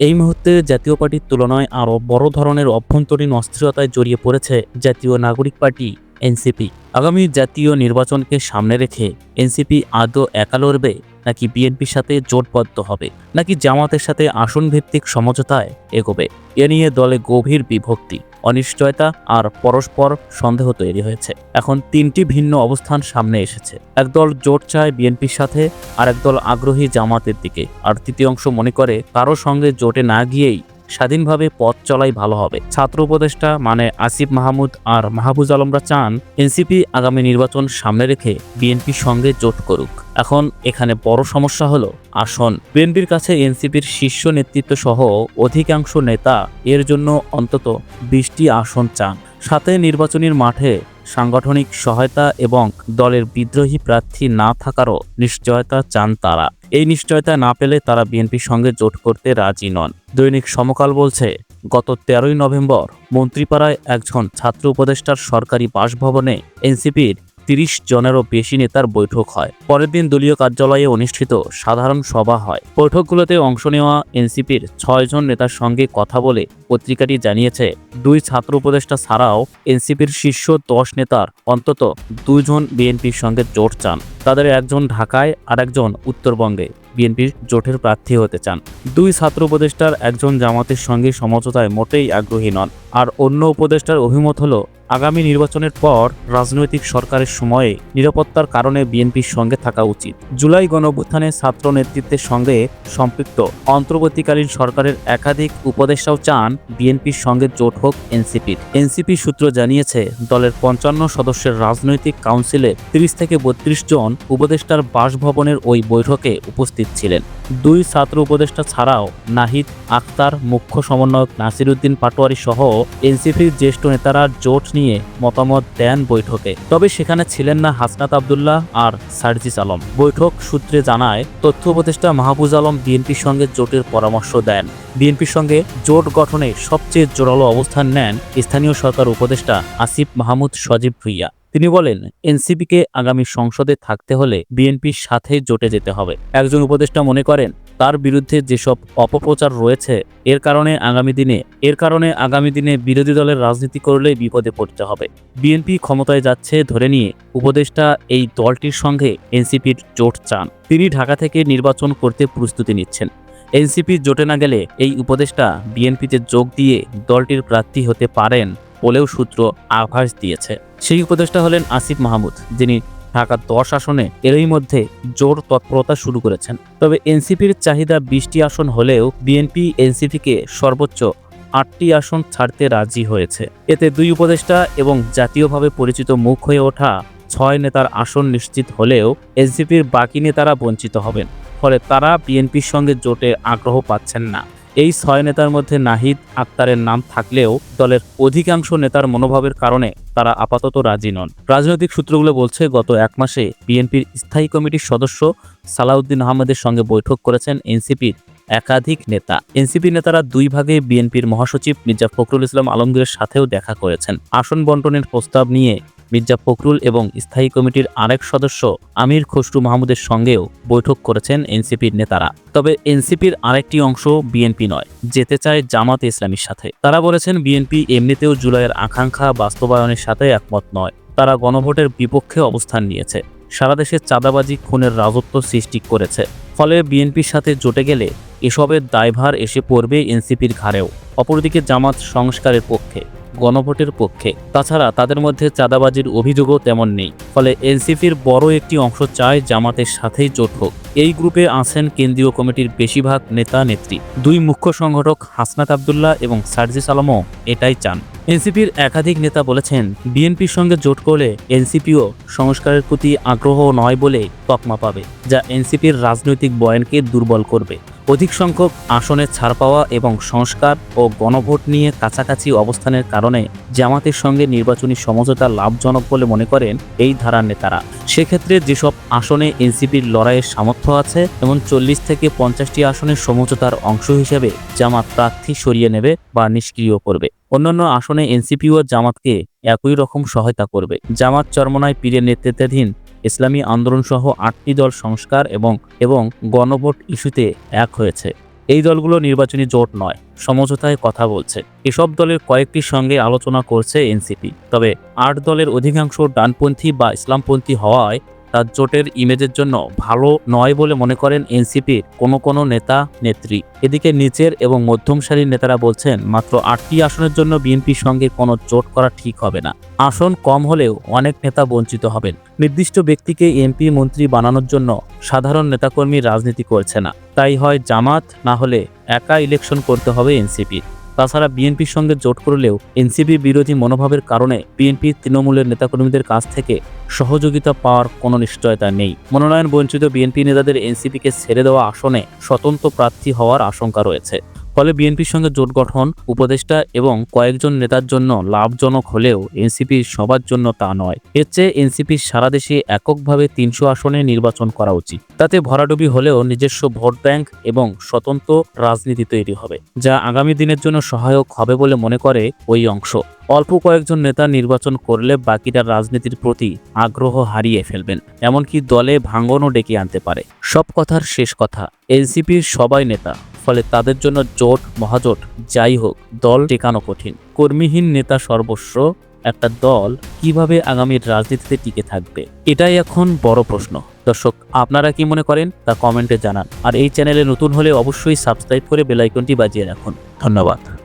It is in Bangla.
এই মুহূর্তে জাতীয় পার্টির তুলনায় আরও বড় ধরনের অভ্যন্তরীণ অস্থিরতায় জড়িয়ে পড়েছে জাতীয় নাগরিক পার্টি, এনসিপি। আগামী জাতীয় নির্বাচনকে সামনে রেখে এনসিপি আদৌ একা লড়বে, নাকি বিএনপির সাথে জোটবদ্ধ হবে, নাকি জামাতের সাথে আসন ভিত্তিক সমঝোতায় এগোবে, এ নিয়ে দলে গভীর বিভক্তি। অনিশ্চয়তা আর পরস্পর সন্দেহ তৈরি হয়েছে। এখন তিনটি ভিন্ন অবস্থান সামনে এসেছে। একদল জোট চায় বিএনপির সাথে, আর একদল আগ্রহী জামাতের দিকে। আর তৃতীয় অংশ মনে করে, কারও সঙ্গে জোটে না গিয়েই স্বাধীনভাবে পথ চলাই ভালো হবে। ছাত্র উপদেষ্টা মানে আসিফ মাহমুদ আর মাহবুজ আলমরা চান এনসিপি আগামী নির্বাচন সামনে রেখে বিএনপির সঙ্গে জোট করুক। এখন এখানে বড় সমস্যা হলো, আসন। বিএনপির কাছে এনসিপির শীর্ষ নেতৃত্ব সহ অধিকাংশ নেতা এর জন্য অন্তত বিশটি আসন চান। সাথে নির্বাচনের মাঠে সাংগঠনিক সহায়তা এবং দলের বিদ্রোহী প্রার্থী না থাকারও নিশ্চয়তা চান তারা। এই নিশ্চয়তা না পেলে তারা বিএনপির সঙ্গে জোট করতে রাজি নন। দৈনিক সমকাল বলছে, গত তেরোই নভেম্বর মন্ত্রীপাড়ায় একজন ছাত্র উপদেষ্টার সরকারি বাসভবনে এনসিপির তিরিশ জনেরও বেশি নেতার বৈঠক হয়। পরের দিন দলীয় কার্যালয়ে অনুষ্ঠিত সাধারণ সভা হয়। বৈঠকগুলোতে অংশ নেওয়া এনসিপির ছয়জন নেতার সঙ্গে কথা বলে পত্রিকাটি জানিয়েছে, দুই ছাত্র উপদেষ্টা ছাড়াও এনসিপির শীর্ষ দশ নেতার অন্তত দুজন বিএনপির সঙ্গে জোট চান। তাদের একজন ঢাকায় আর একজন উত্তরবঙ্গে বিএনপির জোটের প্রার্থী হতে চান। দুই ছাত্র উপদেষ্টার একজন জামাতের সঙ্গে সমঝোতায় মোটেই আগ্রহী নন। আর অন্য উপদেষ্টার অভিমত হলো, আগামী নির্বাচনের পর রাজনৈতিক সরকারের সময়ে নিরাপত্তার কারণে বিএনপির সঙ্গে থাকা উচিত। জুলাই গণঅভ্যুত্থানে ছাত্র নেতৃত্বের সঙ্গে সম্পৃক্ত অন্তর্বর্তীকালীন সরকারের একাধিক উপদেষ্টাও চান বিএনপির সঙ্গে জোট হোক এনসিপির এনসিপি সূত্র জানিয়েছে, দলের পঞ্চান্ন সদস্যের রাজনৈতিক কাউন্সিলে তিরিশ থেকে বত্রিশ জন উপদেষ্টার বাসভবনের ওই বৈঠকে উপস্থিত ছিলেন। দুই ছাত্র উপদেষ্টা ছাড়াও নাহিদ আক্তার মুখ্য সমন্বয়ক নাসিরুদ্দিন পাটোয়ারি সহ এনসিপির জ্যেষ্ঠ নেতারা জোট নিয়ে মতামত দেন বৈঠকে। তবে সেখানে ছিলেন না হাসনাত আবদুল্লাহ আর সার্জিস আলম। বৈঠক সূত্রে জানায়, তথ্য উপদেষ্টা মাহবুজ আলম বিএনপির সঙ্গে জোটের পরামর্শ দেন। বিএনপির সঙ্গে জোট গঠনে সবচেয়ে জোরালো অবস্থান নেন স্থানীয় সরকার উপদেষ্টা আসিফ মাহমুদ সজীব ভুইয়া। তিনি বলেন, এনসিপিকে আগামী সংসদে থাকতে হলে বিএনপির সাথে জোটে যেতে হবে। একজন উপদেষ্টা মনে করেন, তার বিরুদ্ধে যেসব অপপ্রচার রয়েছে, এর কারণে আগামী দিনে, এর কারণে আগামী দিনে বিরোধী দলের রাজনীতি করলে বিপদে পড়তে হবে। বিএনপি ক্ষমতায় যাচ্ছে ধরে নিয়ে উপদেষ্টা এই দলটির সঙ্গে এনসিপির জোট চান। তিনি ঢাকা থেকে নির্বাচন করতে প্রস্তুতি নিচ্ছেন। এনসিপি জোটে না গেলে এই উপদেষ্টা বিএনপিতে যোগ দিয়ে দলটির প্রার্থী হতে পারেন বলেও সূত্র আভাস দিয়েছে। সেই উপদেষ্টা হলেন আসিফ মাহমুদ, যিনি ঢাকা দশ আসনে এরই মধ্যে জোর তৎপরতা শুরু করেছেন। তবে এনসিপির চাহিদা বিশটি আসন হলেও বিএনপি এনসিপিকে সর্বোচ্চ আটটি আসন ছাড়তে রাজি হয়েছে। এতে দুই উপদেষ্টা এবং জাতীয়ভাবে পরিচিত মুখ হয়ে ওঠা ছয় নেতার আসন নিশ্চিত হলেও এনসিপির বাকি নেতারা বঞ্চিত হবেন, ফলে তারা বিএনপির সঙ্গে জোটে আগ্রহ পাচ্ছেন না। এই ছয় নেতার মধ্যে নাহিদ আক্তারের নাম থাকলেও দলের অধিকাংশ নেতার মনোভাবের কারণে তারা আপাতত রাজি নন। রাজনৈতিক সূত্রগুলো বলছে, গত এক মাসে বিএনপির স্থায়ী কমিটির সদস্য সালাউদ্দিন আহমেদের সঙ্গে বৈঠক করেছেন এনসিপির একাধিক নেতা। এনসিপি নেতারা দুই ভাগে বিএনপির মহাসচিব মির্জা ফখরুল ইসলাম আলমগীরের সাথেও দেখা করেছেন। আসন বন্টনের প্রস্তাব নিয়ে মির্জা ফখরুল এবং স্থায়ী কমিটির আরেক সদস্য আমির খসরু মাহমুদের সঙ্গেও বৈঠক করেছেন এনসিপির নেতারা। তবে এনসিপির আরেকটি অংশ বিএনপি নয়, যেতে চায় জামাত ইসলামীর সাথে। তারা বলেছেন, বিএনপি এমনিতেও জুলাইয়ের আকাঙ্ক্ষা বাস্তবায়নের সাথে একমত নয়। তারা গণভোটের বিপক্ষে অবস্থান নিয়েছে। সারা দেশে চাঁদাবাজি, খুনের রাজত্ব সৃষ্টি করেছে। ফলে বিএনপির সাথে জোটে গেলে এসবের দায়ভার এসে পড়বে এনসিপির ঘাড়েও। অপরদিকে জামাত সংস্কারের পক্ষে। গণভোটের পক্ষে। তাছাড়া তাদের মধ্যে চাঁদাবাজির অভিযোগও তেমন নেই। ফলে এনসিপির বড় একটি অংশ চায় জামাতের সাথেই জোট হোক। এই গ্রুপে আছেন কেন্দ্রীয় কমিটির বেশিরভাগ নেতা, নেত্রী। দুই মুখ্য সংগঠক হাসনাত আবদুল্লাহ এবং সার্জিস আলমও এটাই চান। এনসিপির একাধিক নেতা বলেছেন, বিএনপির সঙ্গে জোট করলে এনসিপিও সংস্কারের প্রতি আগ্রহ নয় বলে তকমা পাবে, যা এনসিপির রাজনৈতিক বয়ানকে দুর্বল করবে। অধিক সংখ্যক আসনে ছাড় পাওয়া এবং সংস্কার ও গণভোট নিয়ে কাছাকাছি অবস্থানের কারণে জামাতের সঙ্গে নির্বাচনী সমঝোতা লাভজনক বলে মনে করেন এই ধারার নেতারা। সেক্ষেত্রে যেসব আসনে এনসিপির লড়াইয়ের সামর্থ্য আছে, এমন চল্লিশ থেকে পঞ্চাশটি আসনের সমঝোতার অংশ হিসেবে জামাত প্রার্থী সরিয়ে নেবে বা নিষ্ক্রিয় করবে। অন্যান্য আসনে এনসিপিও জামাতকে একই রকম সহায়তা করবে। জামাত চরমনায় পীরের নেতৃত্বাধীন ইসলামী আন্দোলন সহ আটটি দল সংস্কার এবং এবং গণভোট ইস্যুতে এক হয়েছে। এই দলগুলো নির্বাচনী জোট নয়, সমঝোতায় কথা বলছে। এসব দলের কয়েকটির সঙ্গে আলোচনা করছে এনসিপি। তবে আট দলের অধিকাংশ ডানপন্থী বা ইসলামপন্থী হওয়ায় তার জোটের ইমেজের জন্য ভালো নয় বলে মনে করেন এনসিপির কোনো কোনো নেতা, নেত্রী। এদিকে নিচের এবং মধ্যম সারির নেতারা বলছেন, মাত্র আটটি আসনের জন্য বিএনপির সঙ্গে কোনো জোট করা ঠিক হবে না। আসন কম হলেও অনেক নেতা বঞ্চিত হবেন। নির্দিষ্ট ব্যক্তিকে এমপি, মন্ত্রী বানানোর জন্য সাধারণ নেতাকর্মী রাজনীতি করছে না। তাই হয় জামাত, না হলে একা ইলেকশন করতে হবে এনসিপি তাছাড়া বিএনপির সঙ্গে জোট করলেও এনসিপি বিরোধী মনোভাবের কারণে বিএনপি তৃণমূলের নেতাকর্মীদের কাছ থেকে সহযোগিতা পাওয়ার কোনো নিশ্চয়তা নেই। মনোনয়ন বঞ্চিত বিএনপি নেতাদের এনসিপিকে ছেড়ে দেওয়া আসনে স্বতন্ত্র প্রার্থী হওয়ার আশঙ্কা রয়েছে। ফলে বিএনপির সঙ্গে জোট গঠন, উপদেষ্টা এবং কয়েকজন নেতার জন্য লাভজনক হলেও এনসিপির সবার জন্য তা নয়। এর চেয়ে এনসিপির সারা দেশে এককভাবে তিনশো আসনে নির্বাচন করা উচিত। তাতে ভরাডুবি হলেও নিজস্ব ভোট ব্যাংক এবং স্বতন্ত্র রাজনীতি তৈরি হবে, যা আগামী দিনের জন্য সহায়ক হবে বলে মনে করে ওই অংশ। অল্প কয়েকজন নেতা নির্বাচন করলে বাকিরা রাজনীতির প্রতি আগ্রহ হারিয়ে ফেলবেন, এমনকি দলে ভাঙনও ডেকে আনতে পারে। সব কথার শেষ কথা, এনসিপির সবাই নেতা। ফলে তাদের জন্য জোট, মহাজোট, যাই হোক, দল টেকানো কঠিন। কর্মীহীন নেতা সর্বস্ব, একটা দল কীভাবে আগামীর রাজনীতিতে টিকে থাকবে? এটাই এখন বড় প্রশ্ন। দর্শক, আপনারা কি মনে করেন? তা কমেন্টে জানান। আর এই চ্যানেলে নতুন হলে অবশ্যই সাবস্ক্রাইব করে বেলাইকনটি বাজিয়ে রাখুন। ধন্যবাদ।